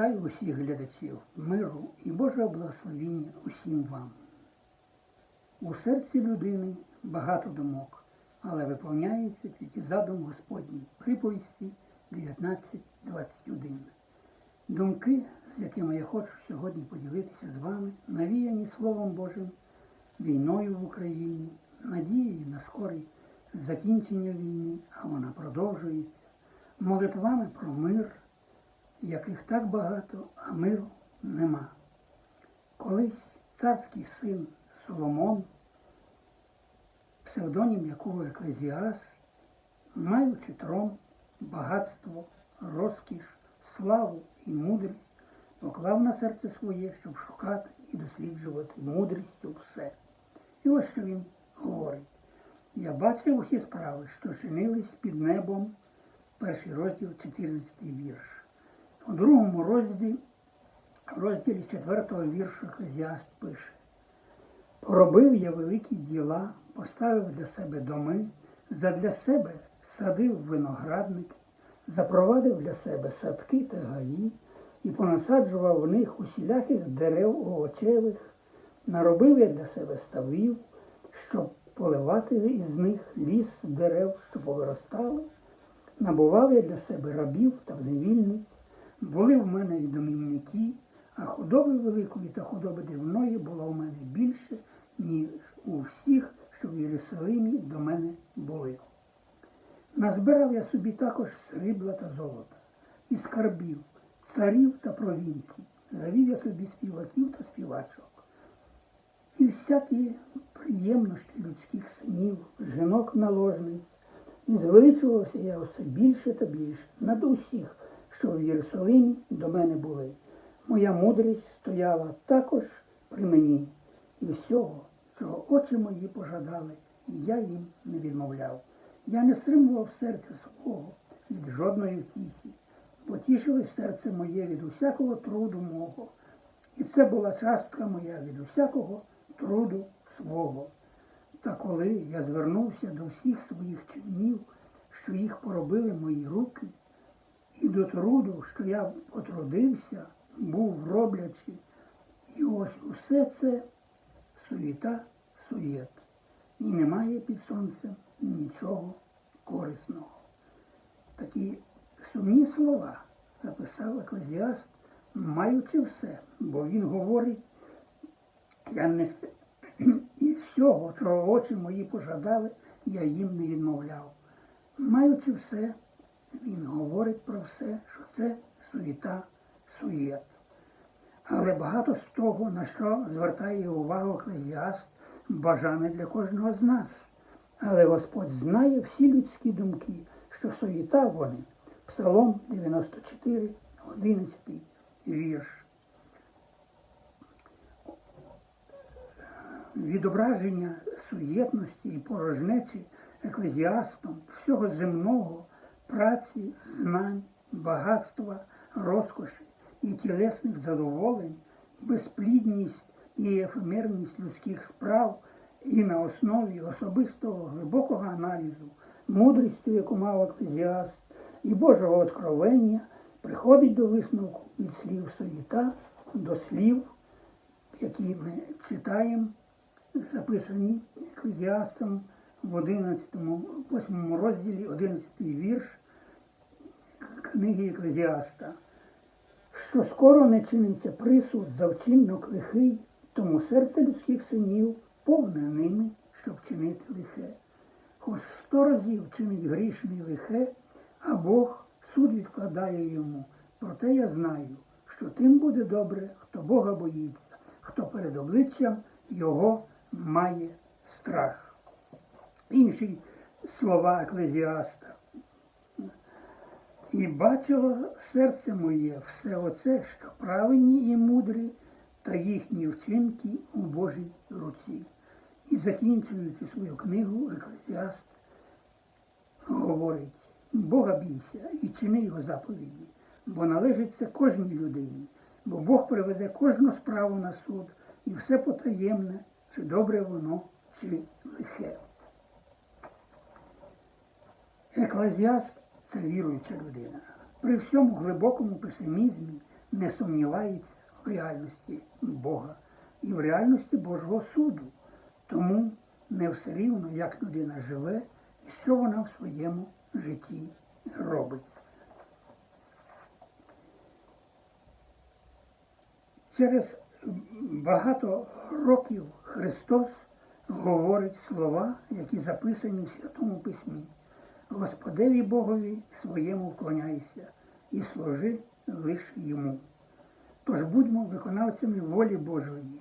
Вітаю усіх глядачів, миру і Божого благословіння усім вам. У серці людини багато думок, але виповняється тільки задум Господній приповісті 19.21. Думки, з якими я хочу сьогодні поділитися з вами, навіяні Словом Божим, війною в Україні, надією на скорий закінчення війни, а вона продовжується, молитвами про мир, яких так багато, а миру нема. Колись царський син Соломон, псевдонім якого еклезіас, маючи трон, багатство, розкіш, славу і мудрість, поклав на серце своє, щоб шукати і досліджувати мудрістю все. І ось що він говорить. Я бачив усі справи, що чинились під небом, перший розділ, 14 вірш. У другому розділі, розділі 4 віршу Еклезіаст пише Поробив я великі діла, поставив для себе доми, задля себе садив виноградники, запровадив для себе садки та гаї і понасаджував в них усіляких дерев овочевих, наробив я для себе ставів, щоб поливати із них ліс дерев, що повиростали, набував я для себе рабів та невільниць, були в мене і домівники, а худоби великої та худоби дивної було в мене більше, ніж у всіх, що в Єрусалимі до мене були. Назбирав я собі також срібла та золота, і скарбів, царів та провінцій, завів я собі співаків та співачок. І всякі приємності людських синів, жінок наложниць, і звеличувався я усе більше та більше над усіх, що в Єрусалимі до мене були. Моя мудрість стояла також при мені, і всього, чого очі мої пожадали, я їм не відмовляв. Я не стримував серця свого від жодної втіхи, бо серце моє від усякого труду мого, і це була частка моя від усякого труду свого. Та коли я звернувся до всіх своїх чинів, що їх поробили мої руки, і до труду, що я потрудився, був роблячи, і ось усе це суєта, суєт, і немає під сонцем нічого корисного. Такі сумні слова записав еклезіаст, маючи все, бо він говорить, я не і всього, чого очі мої пожадали, я їм не відмовляв. Маючи все, він говорить про все, що це суєта, суєт. Але багато з того, на що звертає увагу еклезіаст, бажане для кожного з нас. Але Господь знає всі людські думки, що суєта вони. Псалом 94, 11 вірш. Відображення суєтності і порожнечі еклезіастом всього земного, праці, знань, багатства, розкоші і тілесних задоволень, безплідність і ефемерність людських справ і на основі особистого глибокого аналізу, мудрістю, яку мав еклезіаст, і Божого откровення приходить до висновку від слів суєта до слів, які ми читаємо, записані еклезіастом в 11, 8 розділі, 11 вірш книги Еклезіаста, що скоро не чиниться присуд за вчинок лихий, тому серце людських синів повне ними, щоб чинити лихе. Хоч сто разів чинить грішний лихе, а Бог суд відкладає йому. Проте я знаю, що тим буде добре, хто Бога боїться, хто перед обличчям Його має страх. Інші слова еклезіаста. І бачило серце моє все оце, що праведні і мудрі, та їхні вчинки у Божій руці. І закінчуючи свою книгу, еклезіаст говорить, Бога бійся і чини його заповіді, бо належить це кожній людині, бо Бог приведе кожну справу на суд і все потаємне, чи добре воно, чи лихе. Еклезіаст це віруюча людина. При всьому глибокому песимізмі не сумнівається в реальності Бога і в реальності Божого суду. Тому не все рівно, як людина живе і що вона в своєму житті робить. Через багато років Христос говорить слова, які записані в Святому Письмі. Господеві Богові своєму вклоняйся і служи лише йому. Тож будьмо виконавцями волі Божої,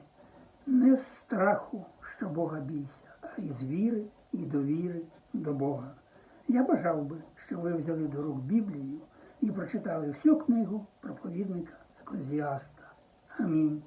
не з страху, що Бога бійся, а із віри і довіри до Бога. Я бажав би, щоб ви взяли до рук Біблію і прочитали всю книгу проповідника Еклезіаста. Амінь.